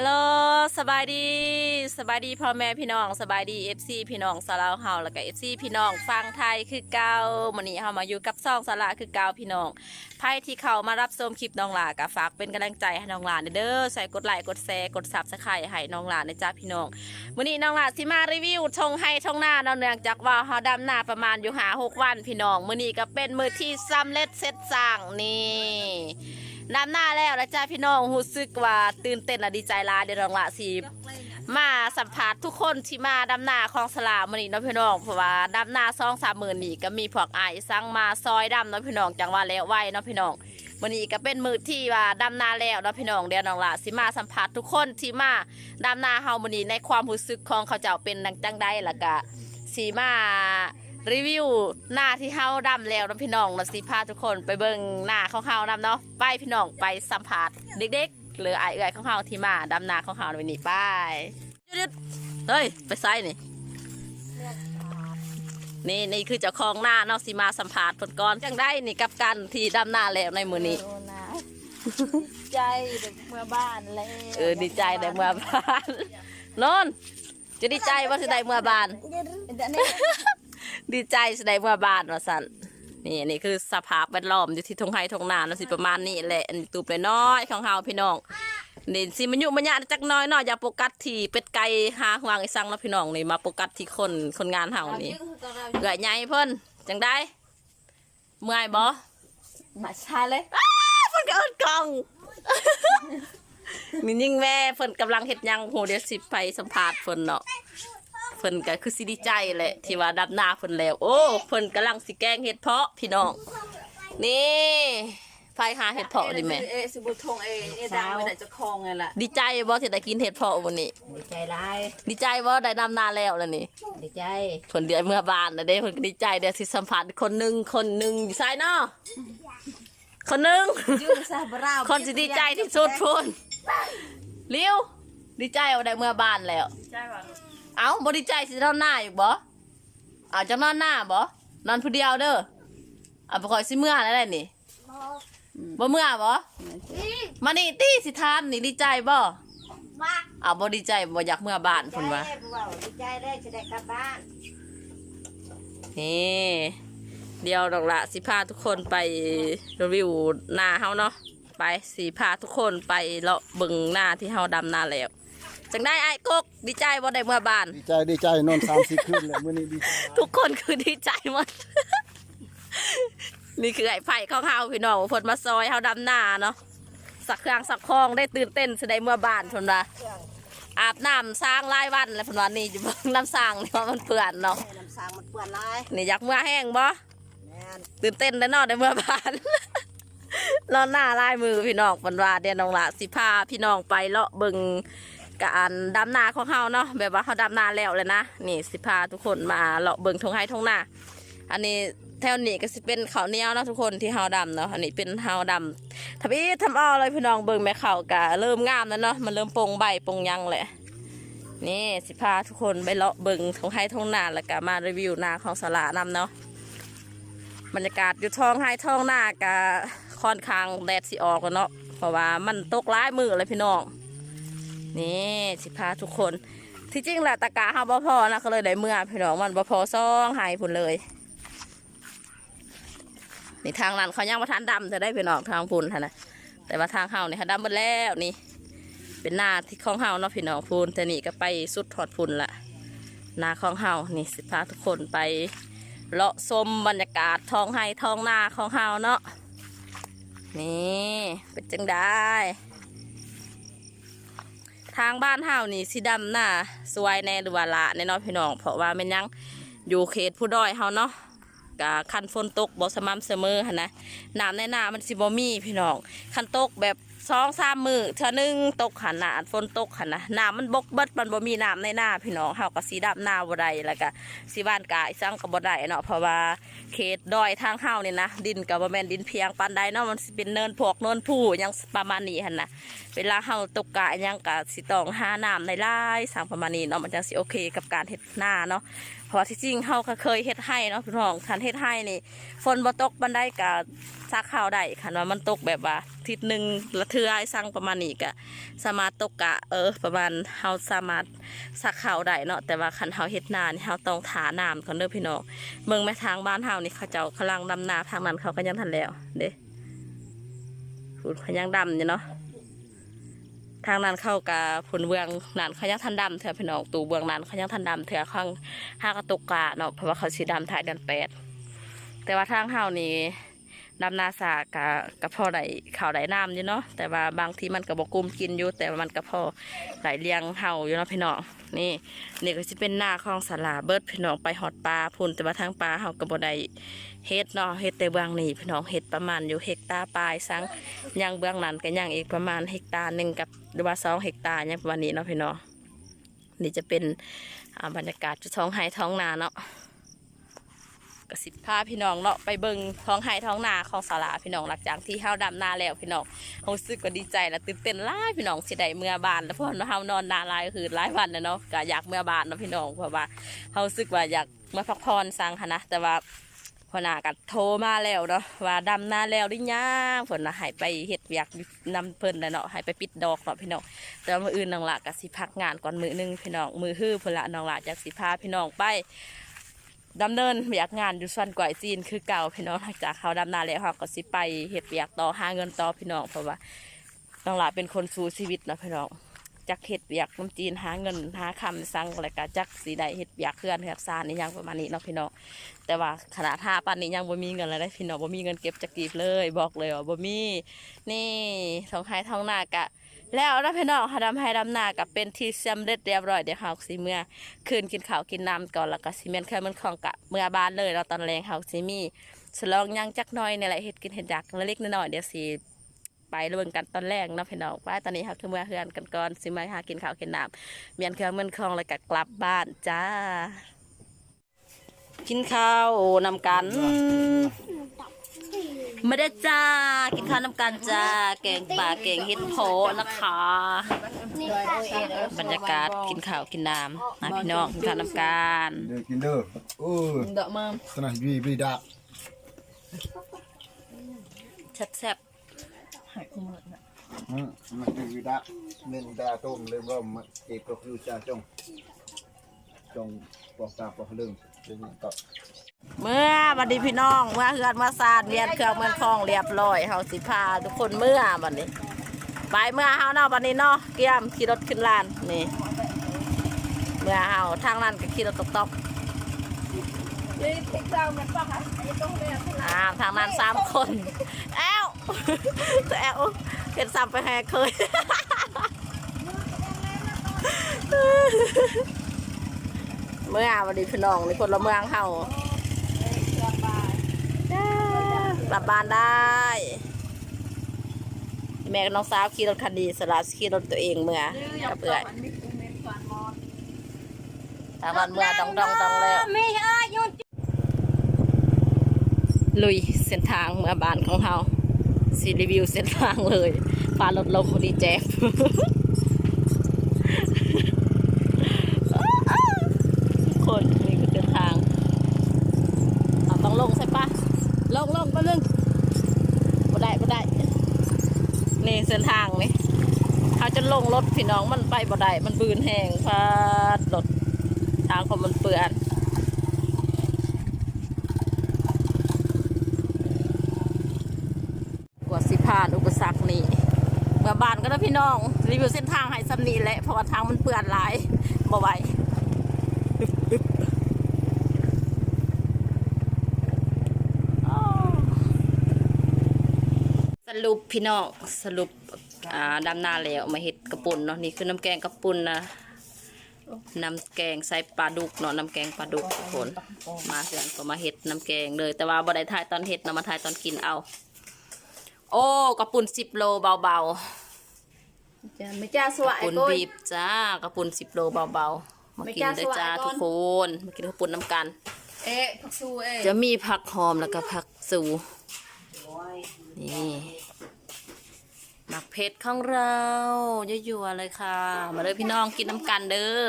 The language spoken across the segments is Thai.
ฮัลโหลสบายดีสบายดีพ่อแม่พี่น้องสบายดี FC พี่น้องสาลาวเฮาแล้วก็ FC พี่น้องฟังไทยคือเก่ามื้อนี้เฮามาอยู่กับซ่องสาระคือเก่าพี่น้องไพ่ที่เขามารับชมคลิปน้องหลาก็ฝากเป็นกำลังใจให้น้องหลาเด้อใส่กดไลค์กดแชร์กด Subscribe ให้น้องหลานะจ๊ะพี่น้องมื้อนี้น้องหลาสิมารีวิวทงให้ทงหน้าเนาะเนื่องจากว่าเฮาดำหน้าประมาณอยู่หาหกวันพี่น้องมื้อนี้ก็เป็นมื้อที่สำเร็จเสร็จสร้างนี่ ดำหน้าแล้วนะจ้าพี่น้องรู้สึกว่าตื่นเต้นและดีใจหลายเดี๋ยวน้องละสิมาสัมผัสทุกคนที่มาดำหน้าของสลามมันนี่เนาะพี่น้องเพราะว่าดำหน้าซองสามหมื่นนี่ก็มีพวกไอ้ายสั่งมาซอยดำเนาะพี่น้องจังว่าแล้วไหวเนาะพี่น้องวันนี้ก็เป็นมือที่ว่าดำนาแล้วเนาะพี่น้องเดี๋ยวน้องละสิมาสัมผัสทุกคนที่มาดำนาเฮามันนี้ในความรู้สึกของเขาเจ้าเป็นดังจังใดแล้วก็สีมา รีวิวหน้าที่เฮาดำแล้วเนาะพี่น้องเนาะสิพาทุกคนไปเบิ่งหน้าของเฮานำเนาะไปพี่น้องไปสัมผัสเด็กๆหรือไอ้ายเอื้อยของเฮาที่มาดำนาของเฮาในวันนี้ไปหยุดๆเฮ้ยไปไซนี่นี่นี่คือเจ้าของหน้าเนาะสิมาสัมผัสผลก่อนจังได้นี่กับกันที่ดำหน้าแล้วในมือนี้โอ้นะใจเด็กเมื่อบ้านแล้วเออดีใจได้เมื่อบานนนท์จะดีใจว่าสิได้เมื่อบานเดี๋ยวนี้ดีใจสิได้เมื่อบานว่าสันนี่นี่คือสภาพแวดล้อมอยู่ที่ทงไฮทงนาเนาะสิประมาณนี้แหละอันนี้ตูบน้อยๆของเฮาพี่น้องนี่สิมันอยู่มันยะจักหน้อยเนาะอย่าโฟกัสที่เป็ดไก่หาหวางไอ้สังเนาะพี่น้องนี่มาโฟกัสที่คนคนงานเฮานี่เกลือใหญ่เพิ่นจังได้เมื่อยบ่มาชาเลยอ้าเพิ่นก็เอิ้นกล้องนี่ยิ่งแม่เพิ่นกำลังเฮ็ดหยังโหเดี๋ยวสิไปสัมภาษณ์เพิ่นเนาะ เพิ่นก็คือสิดีใจแหละที่ว่าดับหน้าเพิ่นแล้ว โอ้เพิ่นกำลังสิแกงเฮ็ดเพาะพี่น้องนี่ไฟหาเฮ็ดเพาะดิแม่เอสิบุทงเอเนี่ยดังไม่ได้จะคลองไงล่ะดีใจบ่ที่ได้กินเฮ็ดเพาะวันนี้ดีใจร้ายดีใจบ่ได้นำหน้าแล้วล่ะนี่ดีใจเพิ่นเดือนเมื่อบานแล้วเด้เพิ่นก็ดีใจเดี๋ยวสิสัมภาษณ์คนหนึงคนหนึงอยู่ไสเนาะคนหนึงคนสิดีใจที่สุดพูนเลี้ยวดีใจเอาได้เมื่อบานแล้วดีใจว่ะ เอ้าบ่ดีใจสินอนหน้าอยู่บ่เอาจะนอนหน้าบ่นอนผู้เดียวเด้อเอาไปคอยสิเมื่อแล้วแหละนี่บ่เมื่อบ่มานี่ตี้สิถามนี่ดีใจบ่มาเอาบ่ดีใจบ่อยากเมื่อบ้านพุ่นว่าดีใจได้จะได้กลับบ้านนี่เดี๋ยวดอกละสิพาทุกคนไปรีวิวหน้าเฮาเนาะไปสิพาทุกคนไปเลาะเบิ่งหน้าที่เฮาดำหน้าแล้ว จังได้ไอ้กกดีใจบ่ได้เมื่อบ้าน ดีใจดีใจนอนสามสี่คืนเลยมื้อนี้ดีใจทุกคนคือดีใจหมด นี่คือไอ้ไผ่ของเฮาพี่น้องเพิ่นมาซอยเฮาดำหน้าเนาะสักเครื่องสักคองได้ตื่นเต้นแสดงเมื่อบ้านเพิ่นว่าอาบน้ำสร้างรายวันแล้วเพิ่นว่านี่จะเบิ่งน้ำสร้างนี่ว่ามันเปื้อนเนาะแม่น้ำสางมันเปื้อนลายนี่อยากเมื่อแห้งบ่แม่นตื่นเต้นได้เนอนได้เมื่อบ้านรอหน้าลายมือพี่น้องเพิ่นว่าเดี๋ยวน้องละสิพาพี่น้องไปเลาะเบิ่ง การดำนาของเฮาเนาะแบบว่าเฮาดำนาแล้วเลยนะนี่สิพาทุกคนมาเลาะเบิ่งทงไห้ทงนาอันนี้แถวนี้ก็สิเป็นเขาเนียวเนาะทุกคนที่เฮาดำเนาะอันนี้เป็นเฮาดำทำอีทำอ้อเลยพี่น้องเบิ่งแม่เขากะเริ่มงามแล้วเนาะมันเริ่มปงใบปงยังแหละนี่สิพาทุกคนไปเลาะเบิ่งทงไห้ทงนาแล้วก็มารีวิวนาของสลานำเนาะบรรยากาศอยู่ท้องไห้ท้องนากะค่อนข้างแดดสิออกแล้วเนาะเพราะว่ามันตกร้ายมือเลยพี่น้อง นี่สิพาทุกคน ที่จริงแหละตะกาเฮาบ่พอนะก็เลยได้เมื่อพี่น้องมันบ่พอซ่องหายพุ่นเลยนี่ทางนั้นเขายังมาทานดำจะได้พี่น้องทางพุ่นหั่นนะแต่ว่าทางเฮาเนี่ยดำหมดแล้วนี่ เป็นหน้าที่ของเฮาเนาะพี่น้องพุ่นแต่นี่ก็ไปสุดถอดพุ่นละหน้าของเฮานี่สิพาทุกคนไปเลาะชมบรรยากาศท้องไห้ท้องนาของเฮาเนาะนี่เป็นจังได้ ทางบ้านเฮานี่สีดำหน้าสวยแน่หรือว่าละแน่นอนพี่น้องเพราะว่ามันยังอยู่เขตผู้ด้อยเฮาเนาะกะคันฝนตกบ่สม่ำเสมอหันะน้ำในนามันสิบ่มีพี่น้องคันตกแบบสองสามมือเท่านึงตกหันนะฝนตกหันนะน้ำมันบกเบิดมันบ่มีน้ำในนาพี่น้องเฮาก็สีดำหน้าบ่ได้แล้วก็สีบ้านกายซังก็บ่ได้เนาะเพราะว่าเขตดอยทางเฮานี่นะดินก็บ่แม่นดินเพียงปานใดเนาะมันสิเป็นเนินพวกเนินผู้ยังประมาณนี้หันนะ เวลาเฮาตกกะยังกะสิตองหาน้ำในลายสั่งประมาณนี้เนาะมันจังสิโอเคกับการเฮ็ดหน้าเนาะเพราะว่าที่จริงเฮาก็เคยเฮ็ดให้เนาะพี่น้องคันเฮ็ดให้นี่ฝนบ่ตกบันไดกะซักข้าวได้คันว่ามันตกแบบว่าทิศหนึงละเทือให้สั่งประมาณนี้กะสามารถตกกะเออ ประมาณเฮาสามารถซักข้าวได้เนาะแต่ว่าคันเฮาเฮ็ดหน้านี่เฮาต้องถาน้ำก่อนเด้อพี่น้องเมืองแม่ทางบ้านเฮานี่เขาเจ้ากำลังดำนาทางนั้นเขาก็ยังทันแล้วเด้พูดเขายังดำอยู่เนาะ ทางนั้นเข้ากับผลเบืองนั้นเขายังทันดำเถื่อพี่น้องตูเบืองนั้นเขายังทันดำเถื่อข้างห้ากระตุกกะเนาะเพราะว่าเขาสีดำถ่ายเดือนแปดแต่ว่าทางเฮานี่ ดำนาสากะกะพอได้ข่าวได้น้ำอยู่เนาะแต่ว่าบางทีมันก็บกุมกินอยู่แต่มันก็พอไหลเลี้ยงเฮาอยู่เนาะพี่น้องนี่นี่ก็จะเป็นหน้าคลองสลาเบิดพี่น้องไปหอดปลาพุ่นแต่ว่าทางปลาเฮาก็บ่ไดเฮ็ดเนาะเฮ็ดแต่เบื้องนี้พี่น้องเฮ็ดประมาณอยู่เฮกตาปลายสังยังเบื้องนั้นก็ยังอีกประมาณเฮกตาหนึ่งกับหรือว่าสองเฮกตาร์ยังประมาณนี้เนาะพี่น้องนี่จะเป็นอ่าบรรยากาศจุดท้องไห้ท้องนาเนาะ กสิพาพี่น้องเนาะไปเบิงท้องไห้ท้องนาของสาราพี่น้องหลังจากที่เฮาดำนาแล้วพี่น้องรู้สึกก็ดีใจและตื่นเต้นหลายพี่น้องสิได้เมื่อบานแล้วเพราะเฮานอนนาหลายคือหลายวันแล้วเนาะก็อยากเมื่อบานเนาะพี่น้องเพราะว่าเฮารู้สึกว่าอยากมาพักผ่อนสังค่ะนะแต่ว่าพอนากัดโทรมาแล้วเนาะว่าดำนาแล้วหรือยังฝนน่ะหายไปเฮ็ดอยากนำเพิ่นแล้วเนาะหายไปปิดดอกเนาะพี่น้องแต่ว่ามืออื่นน้องหละก็สิพักงานก่อนมือหนึงพี่น้องมือฮื้อพุ่นละน้องหละจากสิพาพี่น้องไป ดำเนินอยกงานอยู่ส่วนก่อยจีนคือเก่าพี่น้องหลังจากเขาดำนาแล้วเขาก็สิไปเฮ็ดอยกต่อหาเงินต่อพี่น้องเพราะว่าน้องหละเป็นคนสู้ชีวิตนะพี่น้องจักเฮ็ดอยกน้ำจีนหาเงินหาคำสั่งอะไรก็จักสีได้เฮ็ดอยกเคลื่อนเฮ็ดซานนี่ยังประมาณนี้เนาะพี่น้องแต่ว่าขนาดท่าปันนี้ยังบ่มีเงินเลยได้พี่น้องบ่มีเงินเก็บจากกีบเลย บอกเลยว่าบ่มีนี่ท้องไห้ท้องหน้ากะ แล้วนะพี่น้องหาดำไห้ดำหน้ากับเป็นที่สำเร็จเรียบร้อยเดี๋ยวเฮาสิเมื่อคืนกินข้าวกินน้ำก่อนแล้วก็สิเมนเคยมันของกะเมื่อบ้านเลยเราตอนแรงเฮาสิมีสลองยังจักหน้อยนี่แหละเฮ็ดกินเฮ็ดอยากเล็กๆน้อยเดี๋ยวสิไปเบิ่งกันตอนแรกเนาะพี่น้องว่าตอนนี้เฮาคือเมื่อเฮือนกันก่อนสิมาหากินข้าวกินน้ำเมียนเครื่องมือนคองแล้วก็กลับบ้านจ้า กินข้าวนำกัน ไม่ได้จ้า กินข้าวนำกันจ้า แกงป่าแกงเห็ดโผนะคะ บรรยากาศกินข้าวกินน้ำนะพี่น้องกินข้าวนำกันเด้อกินเด้อโอ้ยดอกมาสนะวีบีดาแซ่บหายคุ้มเลยนะอืมมันวีบีดาเมนดาต้มเลยว่ามันเอกก็คือจ้าจงจงปอกตาปอกเรื่องเป็นก็ๆ เมื่อบัดนี้พี่น้องเมื่อเฮือนเมื่อซาดเรียนเครื่องเมือคลองเรียบร้อยเฮาสิพาทุกคนเมื่อบัดนี้ไปเมื่อเฮาเนาะบัดนี้เนาะเกี่ยมขี่รถขึ้นลานนี่เมื่อเฮาทางนั้นก็ขี่รถตกๆนี่ติ๊กเจ้ามันป่ะคะไอ้ต้องเอ่าทางนั้นสามคนแอวแอวเห็นซ้ำไปแหกเคยเมื่อวันนี้พี่น้องในคนละเมืองเฮาจ้า กลับบ้านได้ แม่กับน้องสาวขี่รถคันดีสลัดขี่รถตัวเองเมื่อกับเอื่อยทางวันเมื่อต้องต้องต้องแล้วลุยเส้นทางเมื่อบ้านของเฮาสีรีวิวเส้นทางเลยฟ้ารถลงดีแจ๊บ คนนี่คือเส้นทางเอาต้องลงใช่ปะลงลงแป๊บนึงบ่ได้บ่ได้ นี่เส้นทางนี่เขาจะลงรถพี่น้องมันไปบ่ได้มันบืนแห้งพาดรถทางของมันเปื่อนกว่าสิผ่านอุปสรรคนี้เมื่อบ้านก็ได้วพี่น้องรีวิวเส้นทางให้สำนีแหละเพราะว่าทางมันเปื้อนหลายบ่ไหวอ้าว สรุปพี่น้องสรุปอ่าดำนาแล้วมาเห็ดกระปุ่นเนาะนี่คือน้ำแกงกระปุ่นนะน้ำแกงใส่ปลาดุกเนาะน้ำแกงปลาดุกทุกคนมาเสร็จก็มาเห็ดน้ำแกงเลย แต่ว่าบ่ได้ถ่ายตอนเห็ดนะมาถ่ายตอนกินเอา โอ้กระปุ่นสิบโลเบาจ้าไม่จ้าสๆวกยระปุ่นก้อยบีบจ้ากระปุ่นสิบโลเบาๆมาไม่กินกล้าเด้อจ้าสวะก่อนทุกคนมากินกระปุ่นน้ำกัน เอ๊ะผักซูเอ๊ะจะมีผักหอมแล้วก็ผักสู นี่หมักเผ็ดของเรายั่วๆเลยค่ะ มาเลยพี่น้องกินน้ำกันเด้อ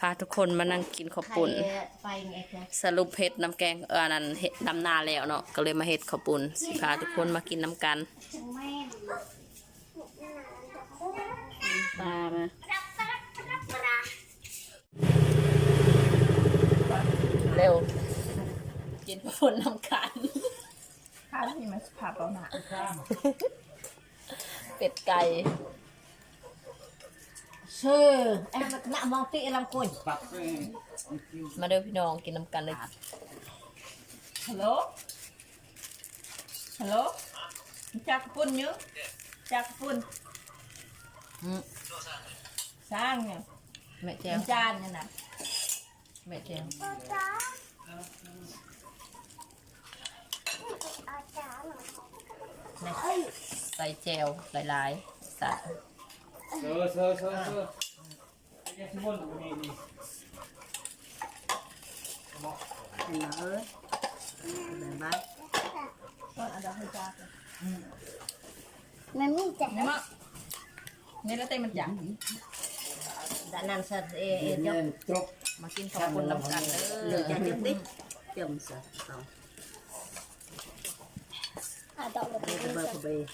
พาทุกคนมานั่งกินข้าวปุ่นไปไงคะสรุปเผ็ดน้ำแกงเอออันนั้นเฮ็ดดำนาแล้วเนาะก็เลยมาเฮ็ดข้าวปุ่นสิพาทุกคนมากินน้ำกันตามาเร็วกินข้าวปุ่นน้ำกันานี่มันผ่าเปล่าหนาเป็ดไก่ชื่อแอมหน้ามองตีลำกุนมาเด้อพี่น้องกินน้ำกันเลยฮัลโหลฮัลโหลจักปุ่นเยอะจักปุ่นสร้างเนี่ยแม่แจเป็วนจานเนี่ยนะแม่แจว ใส่แจวหลายๆใส่เออเออเออเออไอ้ที่บนนี่นี่เออแบบบ้านต้นอันดับให้จ้ามันมีแต่เนี่มั้งนี่แล้วเต้มันจังด้านนั้นสัตว์เอเอจบมากินข้าวปุ่นน้ำกันเด้อจะจุดดิจมสัตว์ เอาอะดอกแบบนี้เบอร์เบย์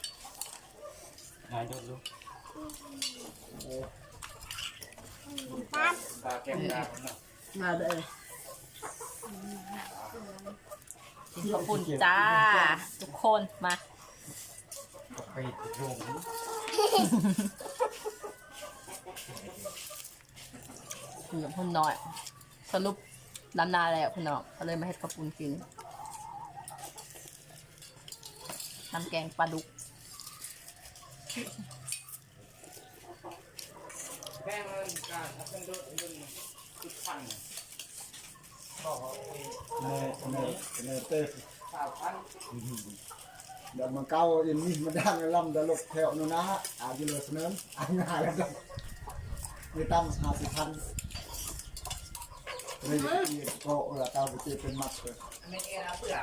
หายโดนลูกตาแก้มตาเนาะมาเลยกินข้าวปุ่นจ้า ทุกคนมาไปโยงกินกับพุ่นน้อย สรุปดำนาแล้วพี่น้องก็เลยมาเฮ็ดข้าวปุ่นกินน้ำแกงปลาดุก แป้งมันการถ้าเป็นโดนโดนจุดพันบอกว่าเนยเนยเนยเต้สาวพันเดี๋ยวมันเก้าอินนี่มันดังลำตลกแถวนู้นนะอายุเลยเสนออ่านงายแล้วจ้ะมีตั้มหาสิพันเลยที่โกเออตาไปตีเป็นมัดเลยไม่เอาเปล่าเดี๋ย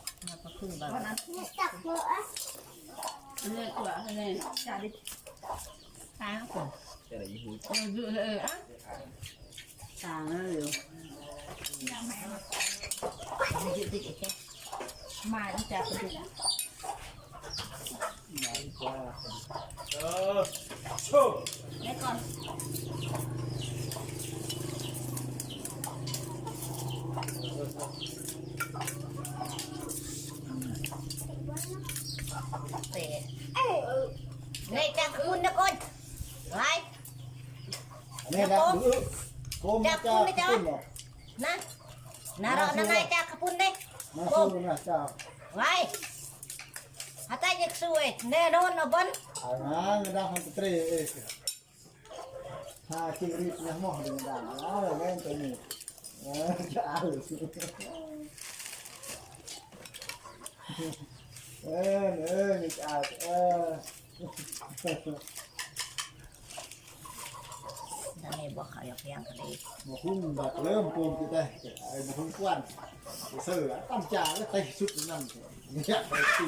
มาเดี๋ยวนะเริ่มโตคือเป็นดีจ้าคุณลูกดูกันสิเลยแถวสบายสามลูกมาประคุยบ้างวันนั้นแม่จับหัวเลยตัวเลยจานดิทางคนแต่ละยี่ห้อเออดูเลยอะตาแล้วเร็วมาตั้งแต่ประดุกเออโชว์แล้วก่อนเต นี่จับคุณนะคนไว้นี่นะดูโกมจ้าคุณเนาะนะนารอนั่นไงจับขปุนเด้มาสู้นะจ้าไว้ฮัตตาอยากสวยแน่นอนนะบนอ่านเงินดังพันตรีเอกถ้าจิงรีบนะหม้อดึงดังอ้าวแม่งตัวนี้เออจะเอา เออเออนี่จะเอาเออนั่นเองบอกเขาอยากเลี้ยงกันดีมาคุ้มแบบเริ่มโกงกี่ได้ไอ้มาคุ้มกวนเสือตั้งจ่าแล้วไต่ชุดนั่นเนี่ยไปตี